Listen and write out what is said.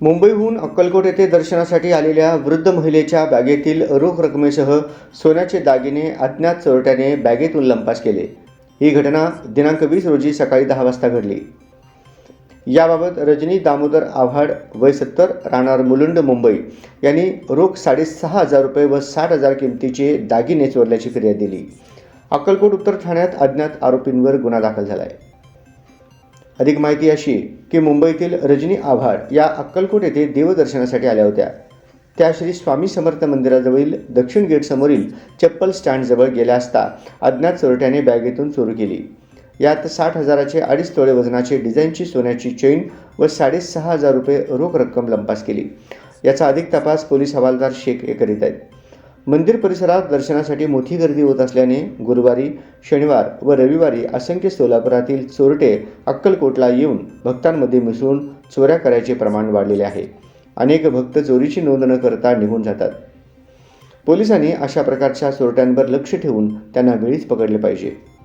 मुंबईहून अक्कलकोट येथे दर्शनासाठी आलेल्या वृद्ध महिलेच्या बॅगेतील रोख रकमेसह सोन्याचे दागिने अज्ञात चोरट्याने बॅगेतून लंपास केले. ही घटना दिनांक वीस रोजी सकाळी दहा वाजता घडली. याबाबत रजनी दामोदर आव्हाड वय सत्तर राहणार मुलुंड मुंबई यांनी रोख साडेसहा हजार रुपये व साठ हजार किमतीचे दागिने चोरल्याची फिर्याद दिली. अक्कलकोट उत्तर ठाण्यात अज्ञात आरोपींवर गुन्हा दाखल झाला आहे अधिक माहिती अशी की मुंबईतील रजनी आव्हाड या अक्कलकोट येथे देवदर्शनासाठी आल्या होत्या. त्या श्री स्वामी समर्थ मंदिराजवळील दक्षिण गेटसमोरील चप्पल स्टँडजवळ गेल्या असता अज्ञात चोरट्याने बॅगेतून चोरी केली यात साठ हजाराचे अडीच तोळे वजनाचे डिझाईनची सोन्याची चेन व साडेसहा हजार रुपये रोख रक्कम लंपास केली. याचा अधिक तपास पोलीस हवालदार शेख हे करीत आहेत. मंदिर परिसरात दर्शनासाठी मोठी गर्दी होत असल्याने गुरुवारी शनिवार व रविवारी असंख्य सोलापुरातील चोरटे अक्कलकोटला येऊन भक्तांमध्ये मिसळून चोऱ्या करायचे प्रमाण वाढलेले आहे. अनेक भक्त चोरीची नोंद न करता निघून जातात. पोलिसांनी अशा प्रकारच्या चोरट्यांवर लक्ष ठेवून त्यांना वेळीच पकडले पाहिजे.